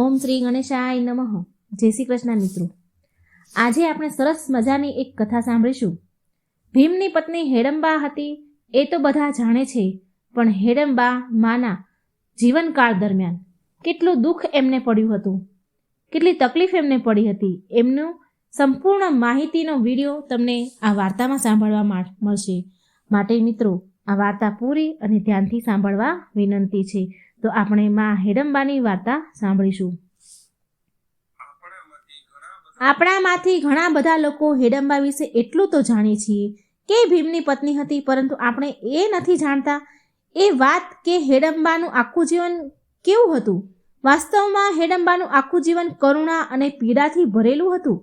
ઓમ શ્રી ગણેશાય નમઃ. જય શ્રી કૃષ્ણ મિત્રો. આજે આપણે સરસ મજાની એક કથા સાંભળીશું. ભીમની પત્ની હેડંબા હતી, એ તો બધા જાણે છે, પણ હેડંબા માના જીવનકાળ દરમિયાન કેટલું દુઃખ એમને પડ્યું હતું. કેટલી તકલીફ એમને પડી હતી. એમનું સંપૂર્ણ માહિતીનો વીડિયો તમને આ વાર્તામાં સાંભળવા મળશે. માટે મિત્રો, આ વાર્તા પૂરી અને ધ્યાનથી સાંભળવા વિનંતી છે. તો આપણે માં હેડંબાની વાર્તા સાંભળીશું. આપણામાંથી ઘણા બધા લોકો હેડંબા વિશે એટલું તો જાણીએ છીએ કે ભીમની પત્ની હતી, પરંતુ આપણે એ નથી જાણતા એ વાત કે હેડંબાનું આખું જીવન કેવું હતું? વાસ્તવમાં હેડંબાનું આખું જીવન કરુણા અને પીડાથી ભરેલું હતું,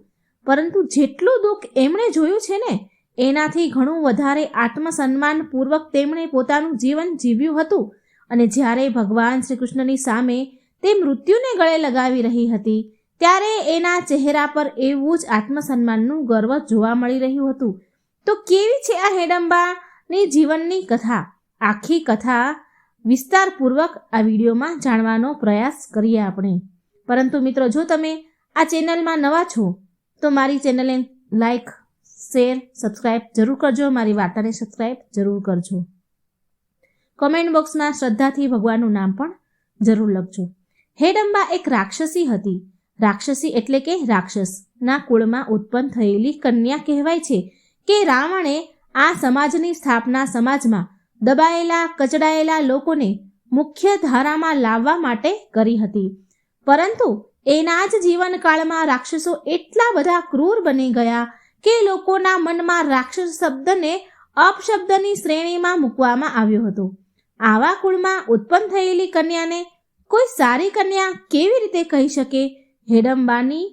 પરંતુ જેટલું દુઃખ એમણે જોયું છે ને, એનાથી ઘણું વધારે આત્મસન્માનપૂર્વક તેમણે પોતાનું જીવન જીવ્યું હતું. અને જ્યારે ભગવાન શ્રી કૃષ્ણની સામે તે મૃત્યુને ગળે લગાવી રહી હતી, ત્યારે એના ચહેરા પર એવું જ આત્મસન્માનનું ગર્વ જોવા મળી રહ્યું હતું. તો કેવી છે આ હેડંબાની જીવનની કથા? આખી કથા વિસ્તારપૂર્વક આ વિડીયોમાં જાણવાનો પ્રયાસ કરીએ આપણે. પરંતુ મિત્રો, જો તમે આ ચેનલમાં નવા છો, તો મારી ચેનલને લાઈક, શેર સબસ્ક્રાઈબ જરૂર કરજો. મારી વાર્તાને સબસ્ક્રાઈબ જરૂર કરજો. કોમેન્ટ બોક્સમાં શ્રદ્ધાથી ભગવાનનું નામ પણ જરૂર લખજો. હેડંબા એક રાક્ષસી હતી. રાક્ષસી એટલે કે રાક્ષસના કુળમાં ઉત્પન્ન થયેલી કન્યા કહેવાય છે કે રાવણે આ સમાજની સ્થાપના સમાજમાં દબાયેલા, કચડાયેલા લોકોને મુખ્ય ધારામાં લાવવા માટે કરી હતી. પરંતુ એના જ જીવનકાળમાં રાક્ષસો એટલા બધા ક્રૂર બની ગયા કે લોકોના મનમાં રાક્ષસ શબ્દને અપશબ્દની શ્રેણીમાં મૂકવામાં આવ્યો હતો. આવા કુળમાં ઉત્પન્ન થયેલી કન્યાને કોઈ સારી કન્યા કેવી રીતે કહી શકે? હેડંબાની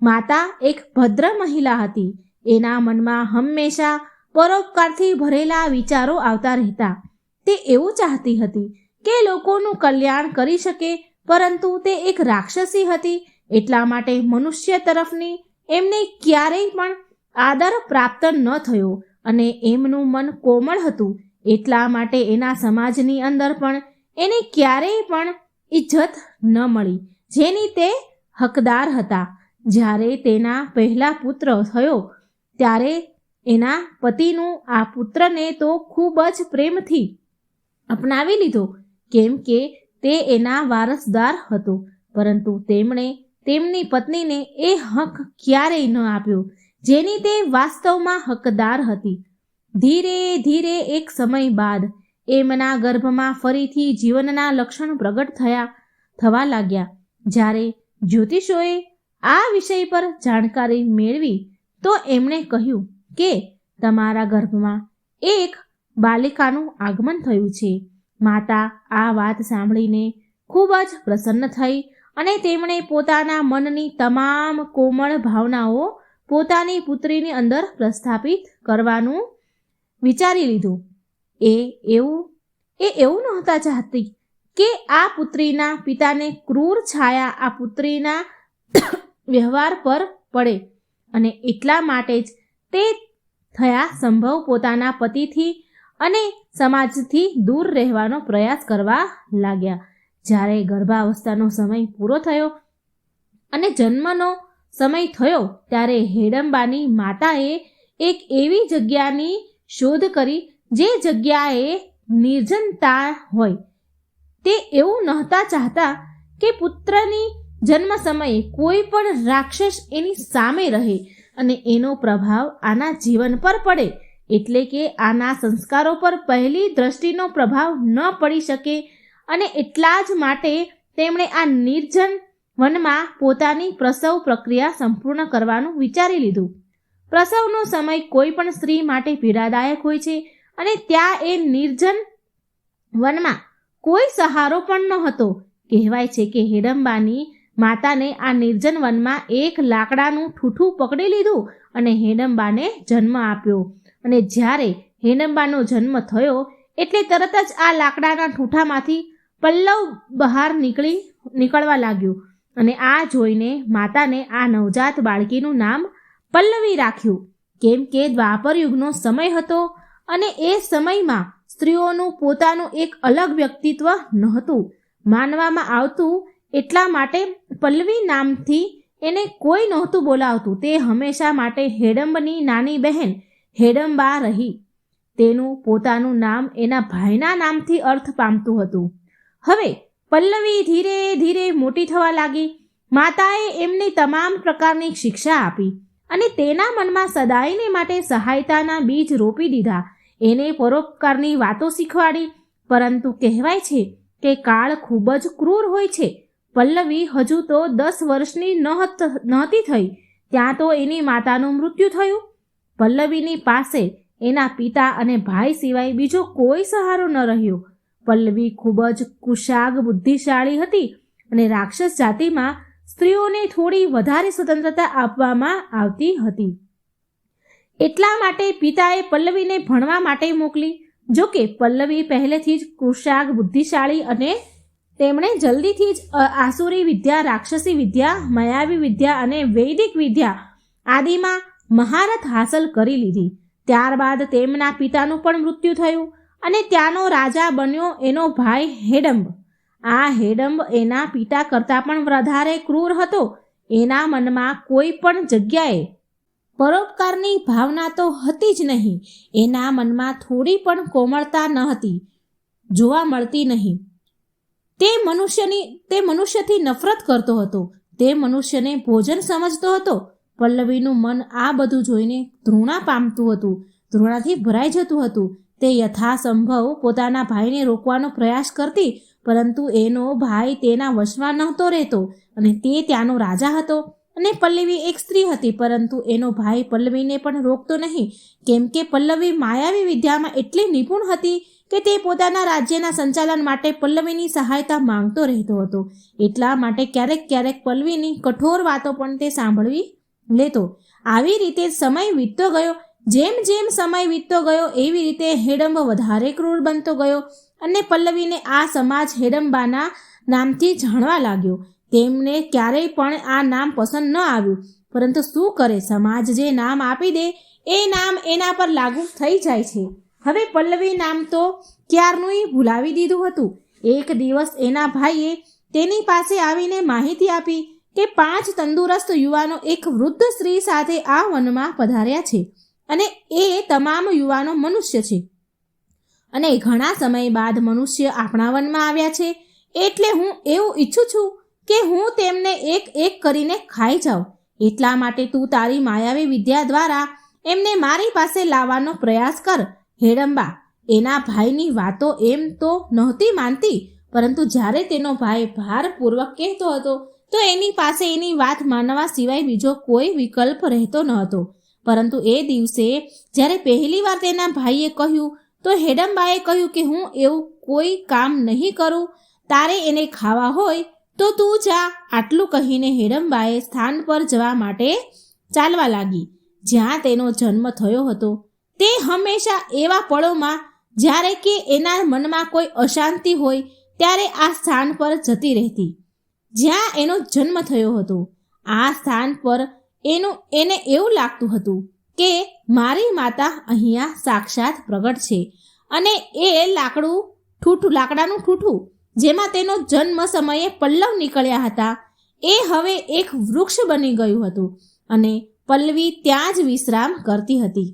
માતા એક ભદ્ર મહિલા હતી. એના મનમાં હંમેશા પરોપકારથી ભરેલા વિચારો આવતા રહેતા. તે એવું ચાહતી હતી કે લોકોનું કલ્યાણ કરી શકે, પરંતુ તે એક રાક્ષસી હતી. એટલા માટે મનુષ્ય તરફની એમને ક્યારેય પણ આદર પ્રાપ્ત ન થયો અને એમનું મન કોમળ હતું. એટલા માટે એના સમાજની અંદર પણ એને ક્યારેય પણ ઇજ્જત ન મળી. જેની તે હકદાર હતા. જ્યારે તેના પહેલા પુત્ર થયો, ત્યારે એના પતિનું આ પુત્રને તો ખૂબ જ પ્રેમથી અપનાવી લીધો, કેમ કે તે એના વારસદાર હતો. પરંતુ તેમણે તેમની પત્નીને એ હક ક્યારેય ન આપ્યો, જેની તે વાસ્તવમાં હકદાર હતી. ધીરે ધીરે એક સમય બાદ એમના ગર્ભમાં ફરીથી જીવનના લક્ષણ પ્રગટ થયા, થવા લાગ્યા. જ્યારે જ્યોતિષોએ આ વિષય પર જાણકારી મેળવી, તો એમણે કહ્યું કે તમારા ગર્ભમાં એક બાલિકાનું આગમન થયું છે. માતા આ વાત સાંભળીને ખૂબ જ પ્રસન્ન થઈ અને તેમણે પોતાના મનની તમામ કોમળ ભાવનાઓ પોતાની પુત્રીની અંદર પ્રસ્થાપિત કરવાનું વિચારી લીધું. એ એવું? એ એવું નહોતા ચાહતી કે આ પુત્રીના પિતાને ક્રૂર છાયા આ પુત્રીના વ્યવહાર પર પડે અને એટલા માટે જ તે થયા સંભવ પોતાના પતિથી અને સમાજથી દૂર રહેવાનો પ્રયાસ કરવા લાગ્યા. જ્યારે ગર્ભાવસ્થાનો સમય પૂરો થયો અને જન્મનો સમય થયો, ત્યારે હેડંબાની માતાએ એક એવી જગ્યાની શોધ કરી જે જગ્યાએ નિર્જનતા હોય તે એવું નહોતા ચાહતા કે પુત્રની જન્મ સમયે કોઈ પણ રાક્ષસ એની સામે રહે અને એનો પ્રભાવ આના જીવન પર પડે એટલે કે આના સંસ્કારો પર પહેલી દ્રષ્ટિનો પ્રભાવ ન પડી શકે અને એટલા જ માટે તેમણે આ નિર્જન વનમાં પોતાની પ્રસવ પ્રક્રિયા સંપૂર્ણ કરવાનું વિચારી લીધું. પ્રસવનો સમય કોઈ પણ સ્ત્રી માટે પીડાદાયક હોય છે અને ત્યાં એ નિર્જન વનમાં કોઈ સહારો પણ ન હતો કહેવાય છે કે હેડંબાની માતાને આ નિર્જન વનમાં એક લાકડાનું ઠૂઠું પકડી લીધું અને હેડંબાને જન્મ આપ્યો. અને જ્યારે હેડંબાનો જન્મ થયો, એટલે તરત જ આ લાકડાના ઠૂઠામાંથી પલ્લવ બહાર નીકળી, નીકળવા લાગ્યું. અને આ જોઈને માતાને આ નવજાત બાળકીનું નામ પલ્લવી રાખ્યું. કેમ કે દ્વાપર યુગનો સમય હતો અને એ સમયમાં સ્ત્રીઓનું પોતાનું એક અલગ વ્યક્તિત્વ નહોતું. માનવામાં આવતું એટલા માટે પલ્લવી નામથી એને કોઈ નહોતું બોલાવતું. તે હંમેશા માટે હેડમ્બની નાની બહેન હેડમ્બા રહી. તેનું પોતાનું નામ એના ભાઈના નામથી અર્થ પામતું હતું. હવે પલ્લવી ધીરે ધીરે મોટી થવા લાગી. માતાએ એમની તમામ પ્રકારની શિક્ષા આપી. અને તેના મનમાં સદાયને માટે સહાયતાના બીજ રોપી દીધા. એને પરોપકારની વાતો શીખવાડી. પરંતુ કહેવાય છે કે કાળ ખૂબ જ ક્રૂર હોય છે. પલ્લવી હજુ તો દસ વર્ષની નહત થઈ. ત્યાં તો એની માતાનું મૃત્યુ થયું. પલ્લવીની પાસે એના પિતા અને ભાઈ સિવાય બીજો કોઈ સહારો ન રહ્યો. પલ્લવી ખૂબ જ કુશાગ બુદ્ધિશાળી હતી અને રાક્ષસ જાતિમાં સ્ત્રીઓને થોડી વધારે સ્વતંત્રતા આપવામાં આવતી હતી. એટલા માટે પિતાએ પલ્લવીને ભણવા માટે મોકલી. જો કે પલ્લવી પહેલેથી જ કુશાગ બુદ્ધિશાળી અને તેમણે જલ્દીથી જ આસુરી વિદ્યા, રાક્ષસી વિદ્યા, માયાવી વિદ્યા અને વૈદિક વિદ્યા આદિમાં મહારથ હાંસલ કરી લીધી. ત્યારબાદ તેમના પિતાનું પણ મૃત્યુ થયું અને ત્યાંનો રાજા બન્યો એનો ભાઈ હેડંબ. આ હેડંબ એના પિતા કરતાં પણ વધારે ક્રૂર હતો. એના મનમાં કોઈ પણ જગ્યાએ પરોપકારની ભાવના તો હતી જ નહીં. એના મનમાં થોડી પણ કોમળતા ન હતી. જોવા મળતી નહીં. તે મનુષ્યની, તે મનુષ્યથી નફરત કરતો હતો. તે મનુષ્યને ભોજન સમજતો હતો. પલ્લવીનું મન આ બધું જોઈને ધૃણા પામતું હતું. ધૃણાથી ભરાઈ જતું હતું. તે યથાસંભવ પોતાના ભાઈને રોકવાનો પ્રયાસ કરતી પરંતુ એનો ભાઈ તેના વશમાં નહોતો રહેતો અને તે ત્યાંનો રાજા હતો અને પલ્લવી એક સ્ત્રી હતી, પરંતુ એનો ભાઈ પલ્લવીને પણ રોકતો નહીં. કેમ કે પલ્લવી માયાવી વિદ્યામાં એટલી નિપુણ હતી કે તે પોતાના રાજ્યના સંચાલન માટે પલ્લવીની સહાયતા માંગતો રહેતો હતો. એટલા માટે ક્યારેક ક્યારેક પલ્લવીની કઠોર વાતો પણ તે સાંભળવી લેતો. આવી રીતે સમય વીતતો ગયો. જેમ જેમ સમય વીતતો ગયો, એવી રીતે હેડંબ વધારે ક્રૂર બનતો ગયો. અને પલ્લવીને આ સમાજ હેડંબાના નામથી જાણવા લાગ્યો. તેમને ક્યારેય પણ આ નામ પસંદ ન આવ્યું. પરંતુ શું કરે? સમાજ જે નામ આપી દે, એ નામ એના પર લાગુ થઈ જાય છે. હવે પલ્લવી નામ તો ક્યારનુંય ભૂલાવી દીધું હતું. એક દિવસ એના ભાઈએ તેની પાસે આવીને માહિતી આપી કે પાંચ તંદુરસ્ત યુવાનો એક વૃદ્ધ સ્ત્રી સાથે આ વનમાં પધાર્યા છે અને એ તમામ યુવાનો મનુષ્ય છે. અને ઘણા સમય બાદ મનુષ્ય આપણા વનમાં આવ્યા છે, એટલે હું એવું ઈચ્છું છું કે હું તેમને એક એક કરીને ખાઈ જાઉં. એટલા માટે તું તારી માયાવી વિદ્યા દ્વારા એમને મારી પાસે લાવવાનો પ્રયાસ કર હેડંબા એના ભાઈની વાતો એમ તો નહોતી માનતી, પરંતુ જ્યારે તેનો ભાઈ ભારપૂર્વક કહેતો હતો, તો એની પાસે એની વાત માનવા સિવાય બીજો કોઈ વિકલ્પ રહેતો ન હતો પરંતુ એ દિવસે જ્યારે પહેલીવાર તેના ભાઈએ કહ્યું તો હેડમ્બાએ કહ્યું કે હું એવું કોઈ કામ નહીં કરું, તારે એને ખાવા હોય તો તું જા. આટલું કહીને હેડમ્બાએ સ્થાન પર જવા માટે ચાલવા લાગી. જ્યાં તેનો જન્મ થયો હતો, તે હંમેશા એવા પળોમાં જ્યારે કે એના મનમાં કોઈ અશાંતિ હોય ત્યારે આ સ્થાન પર જતી રહેતી. જ્યાં એનો જન્મ થયો હતો, આ સ્થાન પર એનું, એને એવું લાગતું હતું કે મારી માતા અહીંયા સાક્ષાત પ્રગટ છે અને એ લાકડું ઠૂઠું, લાકડાનું ઠૂઠું જેમાં તેનો જન્મ સમયે પલ્લવ નીકળ્યા હતા, એ હવે એક વૃક્ષ બની ગયું હતું અને પલ્લવી ત્યાં જ વિશ્રામ કરતી હતી.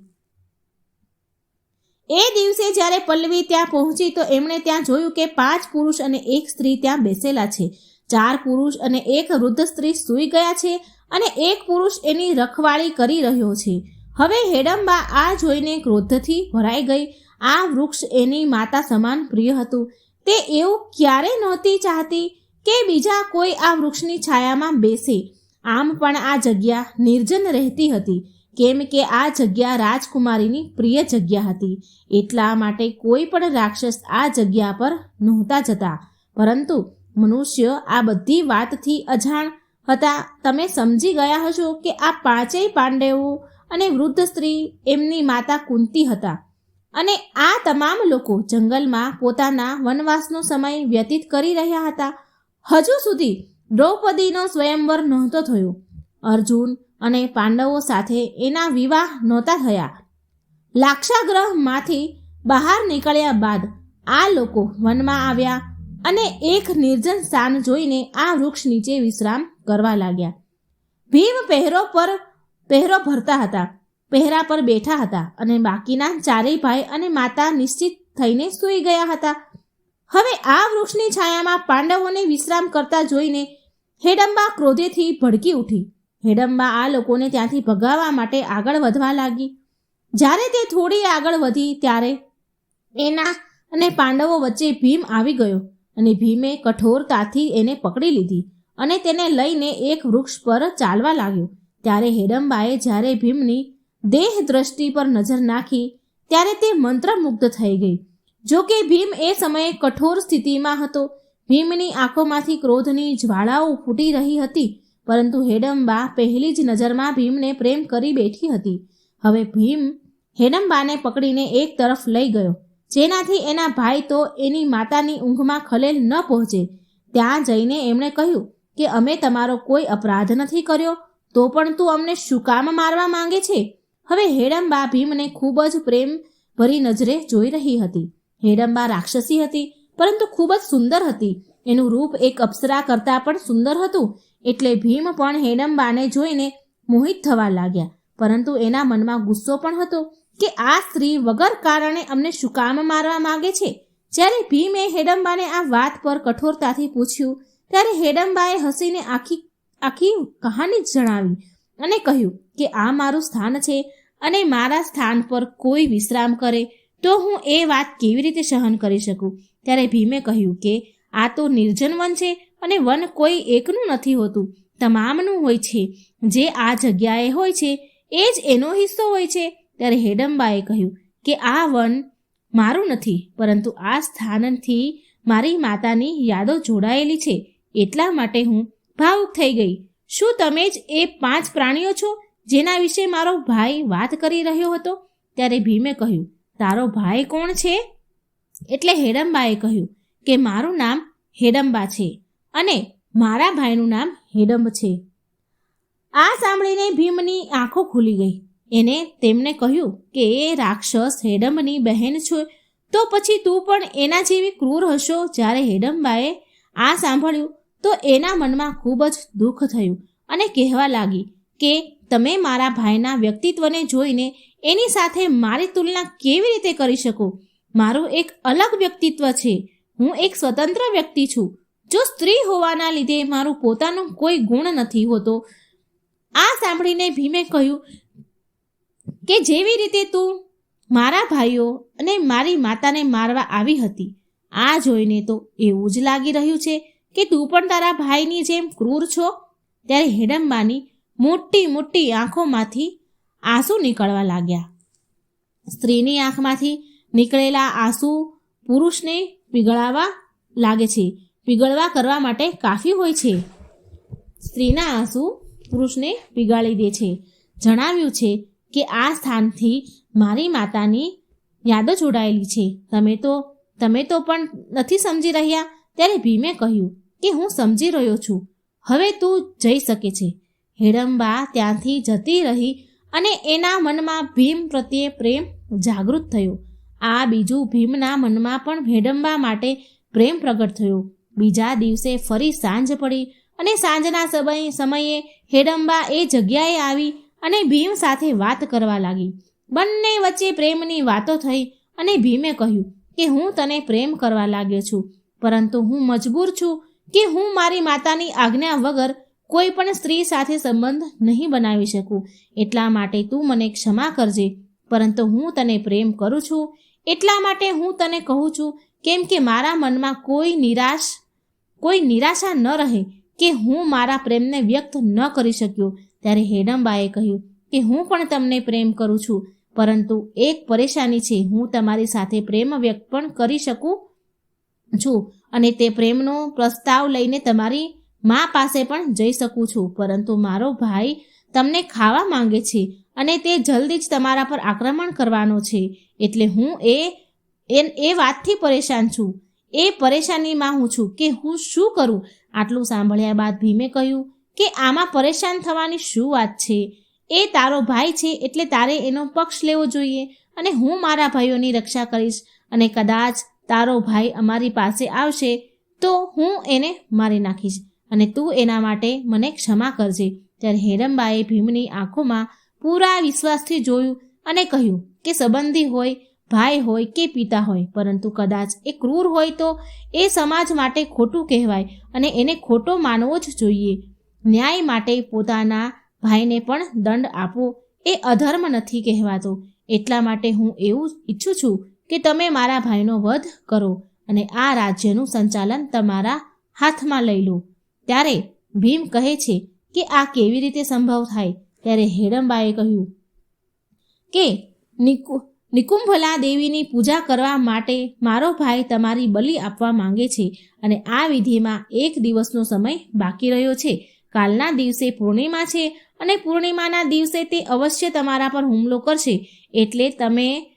એ દિવસે જ્યારે પલ્લવી ત્યાં પહોંચી તો એમણે ત્યાં જોયું કે પાંચ પુરુષ અને એક સ્ત્રી ત્યાં બેસેલા છે. ચાર પુરુષ અને એક વૃદ્ધ સ્ત્રી સૂઈ ગયા છે અને એક પુરુષ એની રખવાળી કરી રહ્યો છે. હવે હેડમ્બા આ જોઈને ક્રોધથી ભરાઈ ગઈ. આ વૃક્ષ એની માતા સમાન પ્રિય હતું. તે એવું ક્યારે નહોતી ચાહતી કે બીજા કોઈ આ વૃક્ષની છાયામાં બેસે. આમ પણ આ જગ્યા નિર્જન રહેતી હતી. કેમ કે આ જગ્યા રાજકુમારીની પ્રિય જગ્યા હતી. એટલા માટે કોઈ પણ રાક્ષસ આ જગ્યા પર નહોતા જતા. પરંતુ મનુષ્ય આ બધી વાતથી અજાણ હતા. તમે સમજી ગયા હશો કે આ પાંચેય પાંડવો અને વૃદ્ધ સ્ત્રી એમની માતા કુંતી હતા. અને આ તમામ લોકો જંગલમાં પોતાના વનવાસનો સમય વ્યતીત કરી રહ્યા હતા. હજુ સુધી દ્રૌપદીનો સ્વયંવર નહોતો થયો. અર્જુન અને પાંડવો સાથે એના વિવાહ નહોતા થયા. લાક્ષાગ્રહમાંથી બહાર નીકળ્યા બાદ આ લોકો વનમાં આવ્યા અને એક નિર્જન સ્થાન જોઈને આ વૃક્ષ નીચે વિશ્રામ કરવા લાગ્યા. ભીમ પહેરો પર પહેરો ભરતા હતા. પહેરા પર બેઠા હતા અને બાકીના ચારેય ભાઈ અને માતા નિશ્ચિત થઈને સૂઈ ગયા હતા. હવે આ વૃક્ષની છાયામાં પાંડવોને વિશ્રામ કરતા જોઈને હેડંબા ક્રોધેથી ભડકી ઉઠી. હેડંબા આ લોકોને ત્યાંથી ભગાવવા માટે આગળ વધવા લાગી. જ્યારે તે થોડી આગળ વધી ત્યારે એના અને પાંડવો વચ્ચે ભીમ આવી ગયો અને ભીમે કઠોરતાથી એને પકડી લીધી અને તેને લઈને એક વૃક્ષ પર ચાલવા લાગ્યો. ત્યારે હેડંબાએ જ્યારે ભીમની દેહ દ્રષ્ટિ પર નજર નાખી, ત્યારે તે મંત્રમુગ્ધ થઈ ગઈ. જો કે ભીમ એ સમયે કઠોર સ્થિતિમાં હતો. ભીમની આંખોમાંથી ક્રોધની જ્વાળાઓ ફૂટી રહી હતી, પરંતુ હેડંબા પહેલી જ નજરમાં ભીમને પ્રેમ કરી બેઠી હતી. હવે ભીમ હેડંબાને પકડીને એક તરફ લઈ ગયો. જેનાથી એના ભાઈ તો એની માતાની ઊંઘમાં ખલેલ ન પહોંચે. ત્યાં જઈને એમણે કહ્યું કે, અમે તમારો કોઈ અપરાધ નથી કર્યો. તો પણ તું અમને શું કામ મારવા માંગે છે? હવે હેડંબા ભીમને ખૂબ જ પ્રેમ ભરી નજરે જોઈ રહી હતી. હેડંબા રાક્ષસી હતી, પરંતુ ખૂબ જ સુંદર હતી. એનું રૂપ એક અપ્સરા કરતાં પણ સુંદર હતું. એટલે ભીમ પણ હેડંબાને જોઈને મોહિત થવા લાગ્યા. પરંતુ એના મનમાં ગુસ્સો પણ હતો કે આ સ્ત્રી વગર કારણે અમને શું કામ મારવા માંગે છે? જ્યારે ભીમે હેડંબાને આ વાત પર કઠોરતાથી પૂછ્યું, ત્યારે હેડંબાએ હસીને આખી આખી કહાની જ જણાવી અને કહ્યું કે આ મારું સ્થાન છે અને મારા સ્થાન પર કોઈ વિશ્રામ કરે તો હું એ વાત કેવી રીતે સહન કરી શકું? ત્યારે ભીમે કહ્યું કે આ તો નિર્જન વન છે અને વન કોઈ એકનું નથી હોતું. તમામનું હોય છે. જે આ જગ્યાએ હોય છે, એ જ એનો હિસ્સો હોય છે. ત્યારે હેડમ્બાએ કહ્યું કે આ વન મારું નથી, પરંતુ આ સ્થાનથી મારી માતાની યાદો જોડાયેલી છે. એટલા માટે હું ભાવુક થઈ ગઈ. શું તમે જ એ પાંચ પ્રાણીઓ છો? જેના વિશે મારો ભાઈ વાત કરી રહ્યો હતો? ત્યારે ભીમે કહ્યું, તારો ભાઈ કોણ છે? એટલે હેડંબાએ કહ્યું, કે મારું નામ હેડંબા છે અને મારા ભાઈનું નામ હેડંબ છે. આ સાંભળીને ભીમની આંખો ખુલી ગઈ. એને તેમને કહ્યું કે, એ રાક્ષસ હેડંબની બહેન છો, તો પછી તું પણ એના જેવી ક્રૂર હશો? જ્યારે હેડંબાએ આ સાંભળ્યું તો એના મનમાં ખૂબ જ દુઃખ થયું અને કહેવા લાગી કે તમે મારા ભાઈના વ્યક્તિત્વને જોઈને એની સાથે મારી તુલના કેવી રીતે કરી શકો? મારું એક અલગ વ્યક્તિત્વ છે. હું એક સ્વતંત્ર વ્યક્તિ છું. જો સ્ત્રી હોવાના લીધે મારું પોતાનું કોઈ ગુણ નથી હોતો, આ સાંભળીને ભીમે કહ્યું કે જેવી રીતે તું મારા ભાઈઓ અને મારી માતાને મારવા આવી હતી, આ જોઈને તો એવું જ લાગી રહ્યું છે કે તું પણ તારા ભાઈની જેમ ક્રૂર છો? ત્યારે હિડમ્બાની મોટી મોટી આંખોમાંથી આંસુ નીકળવા લાગ્યા. સ્ત્રીની આંખમાંથી નીકળેલા આંસુ પુરુષને પીગળાવા લાગે છે. પીગળવા કરવા માટે કાફી હોય છે. સ્ત્રીના આંસુ પુરુષને પીગાળી દે છે. જણાવ્યું છે કે આ સ્થાનથી મારી માતાની યાદો જોડાયેલી છે. તમે તો તમે તો પણ નથી સમજી રહ્યા? ત્યારે ભીમે કહ્યું કે હું સમજી રહ્યો છું. હવે તું જઈ શકે છે. હેડંબા ત્યાંથી જતી રહી અને એના મનમાં ભીમ પ્રત્યે પ્રેમ જાગૃત થયો. આ બીજું ભીમના મનમાં પણ હેડંબા માટે પ્રેમ પ્રગટ થયો. બીજા દિવસે ફરી સાંજ પડી અને સાંજના સમય સમયે હેડંબા એ જગ્યાએ આવી અને ભીમ સાથે વાત કરવા લાગી. બંને વચ્ચે પ્રેમની વાતો થઈ અને ભીમે કહ્યું કે હું તને પ્રેમ કરવા લાગ્યો છું. પરંતુ હું મજબૂર છું કે હું મારી માતાની આજ્ઞા વગર કોઈ પણ સ્ત્રી સાથે સંબંધ નહીં બનાવી શકું. એટલા માટે તું મને ક્ષમા કરજે, પરંતુ હું તને પ્રેમ કરું છું. એટલા માટે હું તને કહું છું, કેમ કે મારા મનમાં કોઈ નિરાશ, કોઈ નિરાશા ન રહે કે હું મારા પ્રેમને વ્યક્ત ન કરી શક્યો. ત્યારે હેડમ્બાએ કહ્યું કે હું પણ તમને પ્રેમ કરું છું, પરંતુ એક પરેશાની છે, હું તમારી સાથે પ્રેમ વ્યક્ત પણ કરી શકું છું અને તે પ્રેમનો પ્રસ્તાવ લઈને તમારી મા પાસે પણ જઈ શકું છું. પરંતુ મારો ભાઈ તમને ખાવા માંગે છે અને તે જલ્દી જ તમારા પર આક્રમણ કરવાનો છે. એટલે હું એ એ વાતથી પરેશાન છું. એ પરેશાનીમાં હું છું કે હું શું કરું? આટલું સાંભળ્યા બાદ ભીમે કહ્યું કે આમાં પરેશાન થવાની શું વાત છે? એ તારો ભાઈ છે એટલે તારે એનો પક્ષ લેવો જોઈએ અને હું મારા ભાઈઓની રક્ષા કરીશ અને કદાચ તારો ભાઈ અમારી પાસે આવશે, તો હું એને મારી નાખીશ અને તું એના માટે મને ક્ષમા કરજે. ત્યારે હેરમબાએ ભીમની આંખોમાં પૂરા વિશ્વાસથી જોયું અને કહ્યું કે સંબંધી હોય, ભાઈ હોય કે પિતા હોય, પરંતુ કદાચ એ ક્રૂર હોય તો એ સમાજ માટે ખોટું કહેવાય અને એને ખોટો માનવો જ જોઈએ. ન્યાય માટે પોતાના ભાઈને પણ દંડ આપવો એ અધર્મ નથી કહેવાતો. એટલા માટે હું એવું ઈચ્છું છું કે તમે મારા ભાઈનો વધ કરો અને આ રાજ્યનું સંચાલન તમારા હાથમાં લઈ લો. ત્યારે ભીમ કહે છે કે આ કેવી રીતે સંભવ થાય? ત્યારે હેડમ્બાએ કહ્યું કે, નિકુ, નિકુંભલા દેવીની પૂજા કરવા માટે મારો ભાઈ તમારી બલિ આપવા માંગે છે અને આ વિધિમાં એક દિવસનો સમય બાકી રહ્યો છે. કાલના દિવસે પૂર્ણિમા છે અને પૂર્ણિમાના દિવસે તે અવશ્ય તમારા પર હુમલો કરશે. એટલે તમે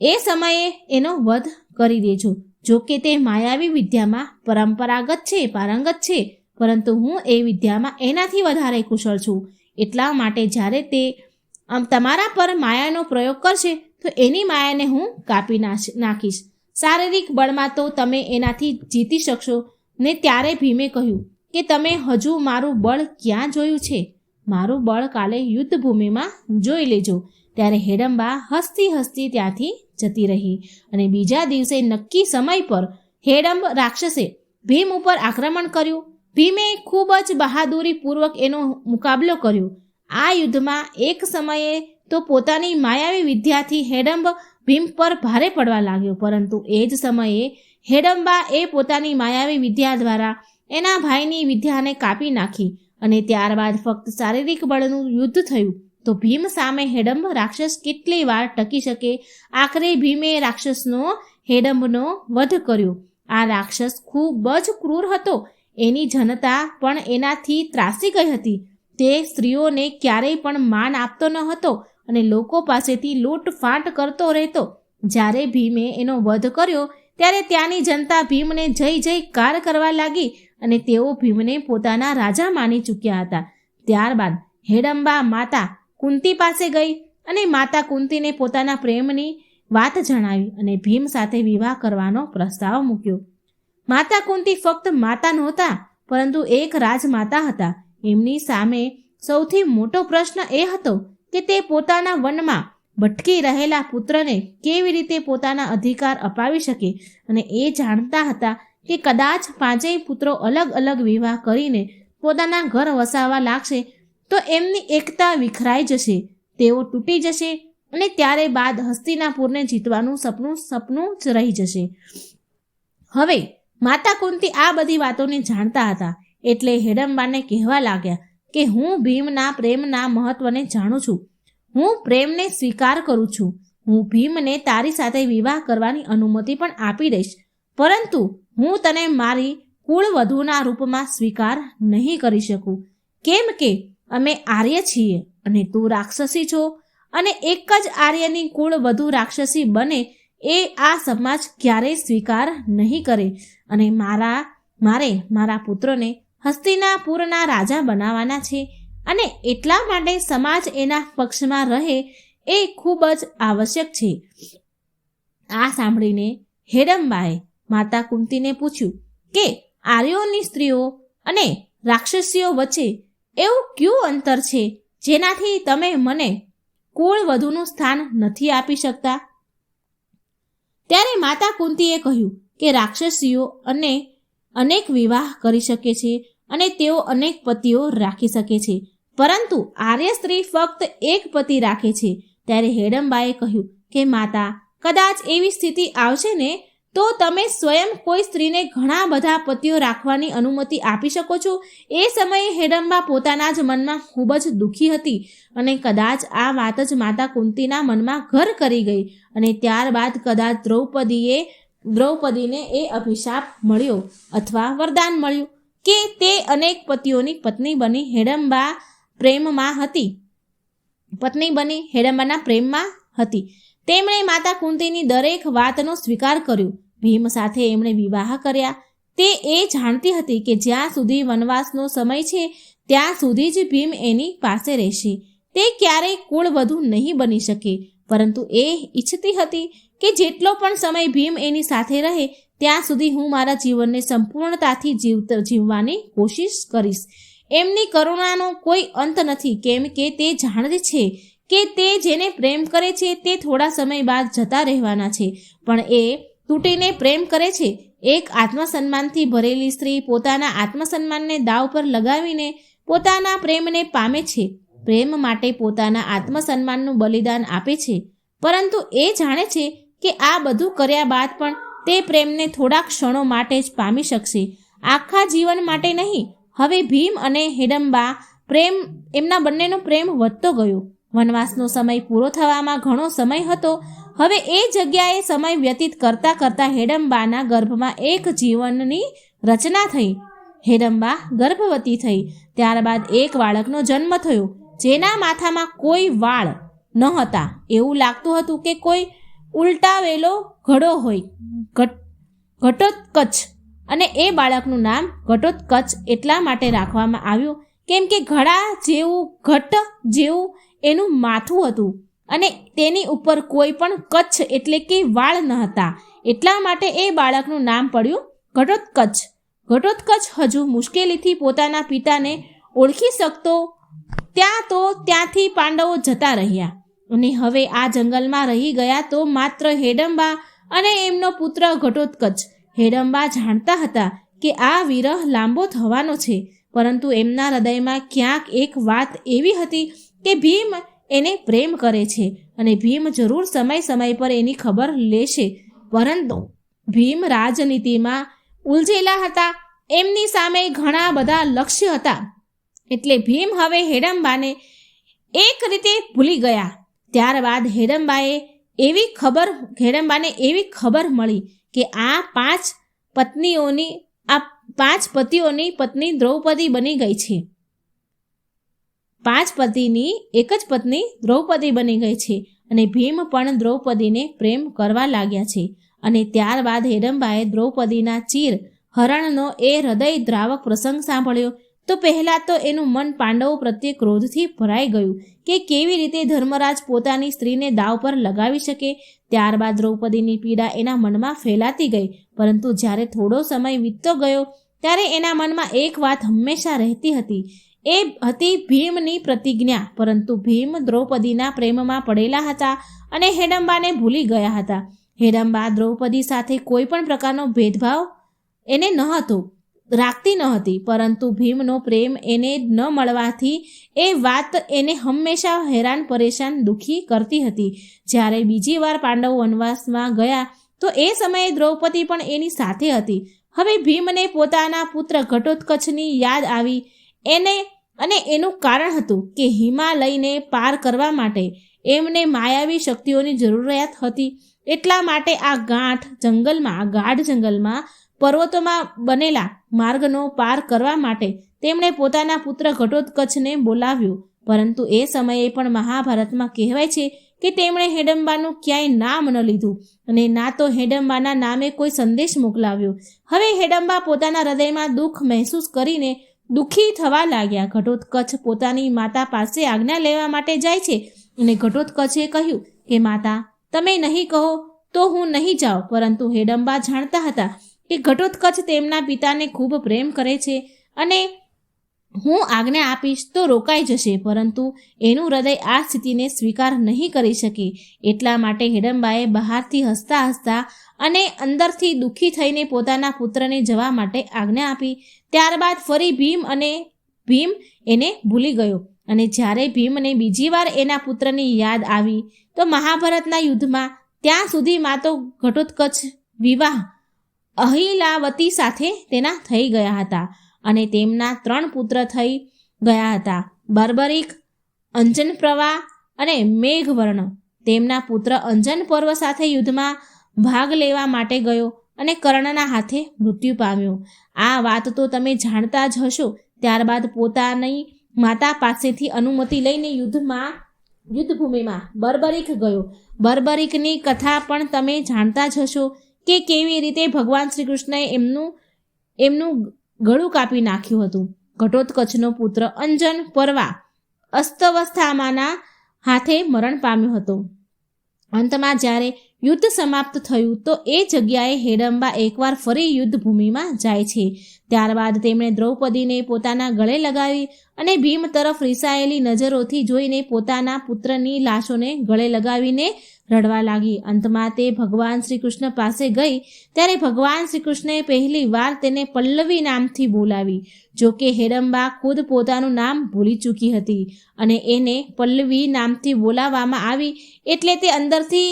એ સમયે એનો વધ કરી દેજો. જો કે તે માયાવી વિદ્યામાં પરંપરાગત છે, પારંગત છે, પરંતુ હું એ વિદ્યામાં એનાથી વધારે કુશળ છું. એટલા માટે જ્યારે તે આમ તમારા પર માયાનો પ્રયોગ કરશે, તો એની માયાને હું કાપી નાખીશ. શારીરિક બળમાં તો તમે એનાથી જીતી શકશો. ને ત્યારે ભીમે કહ્યું કે તમે હજુ મારું બળ ક્યાં જોયું છે? મારું બળ કાલે યુદ્ધભૂમિમાં જોઈ લેજો. ત્યારે હેડમ્બા હસતી હસતી ત્યાંથી જતી રહી અને બીજા દિવસે નક્કી સમય પર હેડમ્બ રાક્ષસે ભીમ ઉપર આક્રમણ કર્યું. ભીમે ખૂબ જ બહાદુરીપૂર્વક એનો મુકાબલો કર્યો. આ યુદ્ધમાં એક સમયે તો પોતાની માયાવી વિદ્યાથી હેડમ્બ ભીમ પર ભારે પડવા લાગ્યો, પરંતુ એ જ સમયે હેડમ્બા એ પોતાની માયાવી વિદ્યા દ્વારા એના ભાઈની વિદ્યાને કાપી નાખી અને ત્યારબાદ ફક્ત શારીરિક બળનું યુદ્ધ થયું. તો ભીમ સામે હેડંબ રાક્ષસ કેટલી વાર ટકી શકે? આખરે ભીમે રાક્ષસનો હેડંબનો વધ કર્યો. આ રાક્ષસ ખૂબ જ ક્રૂર હતો. એની જનતા પણ એનાથી ત્રાસી ગઈ હતી. તે સ્ત્રીઓને ક્યારેય પણ માન આપતો ન હતો અને લોકો પાસેથી લૂંટફાટ કરતો રહેતો. જ્યારે ભીમે એનો વધ કર્યો, ત્યારે ત્યાંની જનતા ભીમને જય જયકાર કરવા લાગી અને તેઓ ભીમને પોતાના રાજા માની ચૂક્યા હતા. ત્યારબાદ હેડંબા માતા કુંતી પાસે ગઈ અને માતા કુંતીને પોતાના પ્રેમની વાત જણાવી અને ભીમ સાથે વિવાહ કરવાનો પ્રસ્તાવ મૂક્યો. માતા કુંતી ફક્ત માતા નહોતા, પરંતુ એક રાજમાતા હતા. એમની સામે સૌથી મોટો પ્રશ્ન એ હતો કે તે પોતાના વનમાં ભટકી રહેલા પુત્રને કેવી રીતે પોતાના અધિકાર અપાવી શકે અને એ જાણતા હતા કે કદાચ પાંચેય પુત્રો અલગ અલગ વિવાહ કરીને પોતાના ઘર વસાવા લાગશે તો એમની એકતા વિખરાઈ જશે, તેઓ તૂટી જશે અને ત્યારે બાદ હસ્તિનાપુરને જીતવાનું સપનું સપનું જ રહી જશે. હવે, માતા કુંતી આ બધી વાતોને જાણતા હતા, એટલે હેડમ્બાને કહેવા લાગ્યા કે હું ભીમના પ્રેમના મહત્વને જાણું છું. હું પ્રેમને સ્વીકાર કરું છું. હું ભીમને તારી સાથે વિવાહ કરવાની અનુમતિ પણ આપી દઈશ. પરંતુ હું તને મારી કુળવધુના રૂપમાં સ્વીકાર નહીં કરી શકું. કેમ કે અમે આર્ય છીએ અને તું રાક્ષસી છો અને એક જ આર્યની કુળ વધુ રાક્ષસી બને એ આ સમાજ ક્યારેય સ્વીકાર નહીં કરે અને મારા, મારે મારા પુત્રને હસ્તિનાપુરના રાજા બનાવવાના છે અને એટલા માટે સમાજ એના પક્ષમાં રહે એ ખૂબ જ આવશ્યક છે. આ સાંભળીને હેડમ્બાએ માતા કુંતીને પૂછ્યું કે, આર્યોની સ્ત્રીઓ અને રાક્ષસીઓ વચ્ચે એવું કયું અંતર છે? જેનાથી તમે મને કુળ વધુનું સ્થાન નથી આપી શકતા? ત્યારે માતા કુંતીએ કહ્યું કે રાક્ષસીઓ અને અનેક વિવાહ કરી શકે છે અને તેઓ અનેક પતિઓ રાખી શકે છે. પરંતુ આર્ય સ્ત્રી ફક્ત એક પતિ રાખે છે. ત્યારે હેડમ્બાએ કહ્યું કે માતા, કદાચ એવી સ્થિતિ આવશે ને તો તમે સ્વયં કોઈ સ્ત્રીને ઘણા બધા પતિઓ રાખવાની અનુમતિ આપી શકો છો. એ સમયે હેડમ્બા પોતાના જ મનમાં ખૂબ જ દુઃખી હતી અને કદાચ આ વાત જ માતા કુંતીના મનમાં ઘર કરી ગઈ અને ત્યારબાદ કદાચ દ્રૌપદીએ, દ્રૌપદીને એ અભિશાપ મળ્યો અથવા વરદાન મળ્યું કે તે અનેક પતિઓની પત્ની બની હેડમ્બા પ્રેમમાં હતી. પત્ની બની હેડમ્બાના પ્રેમમાં હતી. તેમણે માતા કુંતીની દરેક વાતનો સ્વીકાર કર્યો. ભીમ સાથે એમણે વિવાહ કર્યા. તે એ જાણતી હતી કે જ્યાં સુધી વનવાસનો સમય છે, ત્યાં સુધી જ ભીમ એની પાસે રહેશે. તે ક્યારેય કુળ વધુ નહીં બની શકે, પરંતુ એ ઈચ્છતી હતી કે જેટલો પણ સમય ભીમ એની સાથે રહે, ત્યાં સુધી હું મારા જીવનને સંપૂર્ણતાથી જીવત, જીવવાની કોશિશ કરીશ. એમની કરુણાનો કોઈ અંત નથી, કેમ કે તે જાણે છે કે તે જેને પ્રેમ કરે છે, તે થોડા સમય બાદ જતા રહેવાના છે. પણ એ તૂટીને પ્રેમ કરે છે. એક આત્મસન્માનથી ભરેલી સ્ત્રી પોતાના આત્મસન્માનને દાવ પર લગાવીને પોતાના પ્રેમને પામે છે. પ્રેમ માટે પોતાના આત્મસન્માનનું બલિદાન આપે છે. પરંતુ એ જાણે છે કે આ બધું કર્યા બાદ પણ તે પ્રેમને થોડા ક્ષણો માટે જ પામી શકશે. આખા જીવન માટે નહીં. હવે ભીમ અને હિડમ્બા પ્રેમ, એમના બંનેનો પ્રેમ વધતો ગયો. વનવાસનો સમય પૂરો થવામાં ઘણો સમય હતો. હવે એ જગ્યાએ સમય વ્યતીત કરતા કરતા હેડમ્બાના ગર્ભમાં એક જીવનની રચના થઈ. હેડમ્બા ગર્ભવતી થઈ. ત્યારબાદ એક બાળકનો જન્મ થયો. જેના માથામાં કોઈ વાળ ન હતા. એવું લાગતું હતું કે કોઈ ઉલટાવેલો ઘડો હોય. ઘટ, ઘટોત્કચ. અને એ બાળકનું નામ ઘટોત્કચ એટલા માટે રાખવામાં આવ્યું. કેમ કે ઘડા જેવું, ઘટ જેવું એનું માથું હતું. અને તેની ઉપર કોઈ પણ કચ્છ એટલે કે વાળ ન હતા. એટલા માટે એ બાળકનું નામ પડ્યું ઘટોત્કચ. ઘટોત્કચ હજુ મુશ્કેલીથી પોતાના પિતાને ઓળખી શકતો ત્યાં તો ત્યાંથી પાંડવો જતા રહ્યા. અને હવે આ જંગલમાં રહી ગયા તો માત્ર હેડંબા અને એમનો પુત્ર ઘટોત્કચ. હેડંબા જાણતા હતા કે આ વિરહ લાંબો થવાનો છે, પરંતુ એમના હૃદયમાં ક્યાંક એક વાત એવી હતી કે ભીમ એને પ્રેમ કરે છે અને ભીમ જરૂર સમય સમય પર એની ખબર લેશે. પરંતુ ભીમ રાજનીતિમાં ઉલઝેલા હતા. એમની સામે ઘણા બધા લક્ષ્ય હતા. એટલે ભીમ હવે હેડમ્બાને એક રીતે ભૂલી ગયા. ત્યારબાદ હેડમ્બાએ એવી ખબર હેડમ્બાને એવી ખબર મળી કે આ પાંચ પત્નીઓની, આ પાંચ પતિઓની પત્ની દ્રૌપદી બની ગઈ છે. પાંચ પતિની એક જ પત્ની દ્રૌપદી બની ગઈ છે અને ભીમ પણ દ્રૌપદીને પ્રેમ કરવા લાગ્યા છે. અને ત્યારબાદ હેરંબાએ દ્રૌપદીના ચીર હરણનો એ હૃદય દ્રાવક પ્રસંગ સાંભળ્યો. તો પહેલાં તો એનું મન પાંડવો પ્રત્યે ક્રોધથી ભરાઈ ગયું કે કેવી રીતે ધર્મરાજ પોતાની સ્ત્રીને દાવ પર લગાવી શકે. ત્યારબાદ દ્રૌપદીની પીડા એના મનમાં ફેલાતી ગઈ. પરંતુ જ્યારે થોડો સમય વીતતો ગયો, ત્યારે એના મનમાં એક વાત હંમેશા રહેતી હતી. એ હતી ભીમની પ્રતિજ્ઞા, પરંતુ ભીમ દ્રૌપદીના પ્રેમમાં પડેલા હતા અને હેડમ્બાને ભૂલી ગયા હતા. હેડમ્બા દ્રૌપદી સાથે કોઈ પણ પ્રકારનો ભેદભાવ એને ન હતો, રાખતી ન હતી, પરંતુ ભીમનો પ્રેમ એને ન મળવાથી એ વાત એને હંમેશા હેરાન, પરેશાન, દુઃખી કરતી હતી. જ્યારે બીજી વાર પાંડવો વનવાસમાં ગયા, તો એ સમયે દ્રૌપદી પણ એની સાથે હતી. હવે ભીમને પોતાના પુત્ર ઘટોત્કચની યાદ આવી, એને અને એનું કારણ હતું કે હિમાલયને પાર કરવા માટે એમને માયાવી શક્તિઓની જરૂરિયાત હતી. એટલા માટે આ ગાંઠ જંગલમાં ગાઢ જંગલમાં, પર્વતોમાં બનેલા માર્ગનો પાર કરવા માટે તેમણે પોતાના પુત્ર ઘટોત્કચને બોલાવ્યો. પરંતુ એ સમયે પણ મહાભારતમાં કહેવાય છે કે તેમણે હેડમ્બાનું ક્યાંય નામ ન લીધું અને ના તો હેડમ્બાના નામે કોઈ સંદેશ મોકલાવ્યો. હવે હેડમ્બા પોતાના હૃદયમાં દુઃખ મહેસૂસ કરીને દુઃખી થવા લાગ્યા. ઘટોત્કચ પોતાની માતા પાસે આજ્ઞા લેવા માટે જાય છે અને ઘટોત્કચે કહ્યું કે માતા, તમે નહીં કહો તો હું નહીં જાઉં. પરંતુ હેડમ્બા જાણતા હતા કે ઘટોત્કચ તેમના પિતાને ખૂબ પ્રેમ કરે છે અને હું આજ્ઞા આપીશ તો રોકાઈ જશે, પરંતુ એનું હૃદય આ સ્થિતિને સ્વીકાર નહીં કરી શકે. એટલા માટે હિડમ્બાએ બહારથી હસતા હસતા અને અંદરથી દુઃખી થઈને પોતાના પુત્રને જવા માટે આજ્ઞા આપી. ત્યારબાદ ફરી ભીમ અને ભીમ એને ભૂલી ગયો. અને જ્યારે ભીમને બીજી વાર એના પુત્રની યાદ આવી, તો મહાભારતના યુદ્ધમાં ત્યાં સુધીમાં તો ઘટોત્કચ વિવાહ અહિલાવતી સાથે તેના થઈ ગયા હતા. અને તેમના ત્રણ પુત્ર થઈ ગયા હતા. બર્બરિક, અંજન પ્રવાહ અને મેઘવર્ણ તેમના પુત્ર અંજન પર્વ સાથે યુદ્ધમાં ભાગ લેવા માટે ગયો અને કર્ણના હાથે મૃત્યુ પામ્યો. આ વાત તો તમે જાણતા જ હશો. ત્યારબાદ પોતાની માતા પાસેથી અનુમતિ લઈને યુદ્ધમાં, યુદ્ધભૂમિમાં બર્બરિક ગયો. બર્બરિકની કથા પણ તમે જાણતા જ હશો કે કેવી રીતે ભગવાન શ્રી કૃષ્ણએ એમનું એમનું ગળું કાપી નાખ્યું હતું. ઘટોત્કચનો પુત્ર અંજન પરવા અસ્તવસ્થામાંના હાથે મરણ પામ્યો હતો. અંતમાં જ્યારે યુદ્ધ સમાપ્ત થયું તો એ જગ્યાએ હેડંબા એકવાર ફરી યુદ્ધ ભૂમિમાં જાય છે. ત્યારબાદ તેમણે દ્રૌપદીને પોતાના ગળે લગાવી અને ભીમ તરફ રિસાયેલી નજરોથી જોઈને પોતાના પુત્રની લાશોને ગળે લગાવીને રડવા લાગી. અંતમાં તે ભગવાન શ્રી કૃષ્ણ પાસે ગઈ ત્યારે ભગવાન શ્રી કૃષ્ણએ પહેલી વાર તેને પલ્લવી નામથી બોલાવી, જો કે હેડંબા ખુદ પોતાનું નામ ભૂલી ચૂકી હતી અને એને પલ્લવી નામથી બોલાવવામાં આવી એટલે તે અંદરથી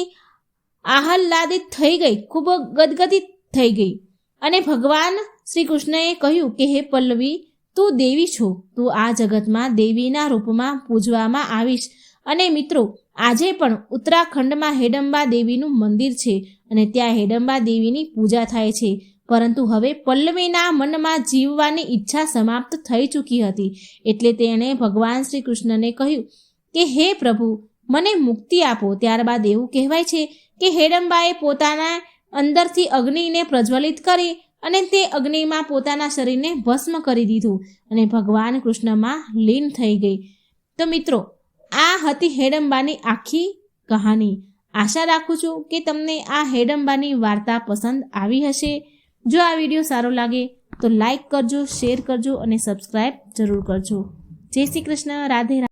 આહલાદિત થઈ ગઈ, ખૂબ ગદગદિત થઈ ગઈ. અને ભગવાન શ્રી કૃષ્ણએ કહ્યું કે, હે પલ્લવી, તું દેવી છો. તું આ જગતમાં દેવીના રૂપમાં પૂજવામાં આવીશ. અને મિત્રો, આજે પણ ઉત્તરાખંડમાં હેડંબા દેવીનું મંદિર છે અને ત્યાં હેડંબા દેવીની પૂજા થાય છે. પરંતુ હવે પલ્લવીના મનમાં જીવવાની ઈચ્છા સમાપ્ત થઈ ચૂકી હતી. એટલે તેણે ભગવાન શ્રી કૃષ્ણને કહ્યું કે, હે પ્રભુ, મને મુક્તિ આપો. ત્યારબાદ એવું કહેવાય છે કે હેડંબાએ પોતાના અંદરથી અગ્નિને પ્રજ્વલિત કરી અને તે અગ્નિમાં પોતાના શરીરને ભસ્મ કરી દીધું અને ભગવાન કૃષ્ણમાં લીન થઈ ગઈ. તો મિત્રો, આ હતી હેડંબાની આખી કહાની. આશા રાખું છું કે તમને આ હેડંબાની વાર્તા પસંદ આવી હશે. જો આ વીડિયો સારો લાગે, તો લાઈક કરજો, શેર કરજો અને સબસ્ક્રાઈબ જરૂર કરજો. જય શ્રી કૃષ્ણ રાધે.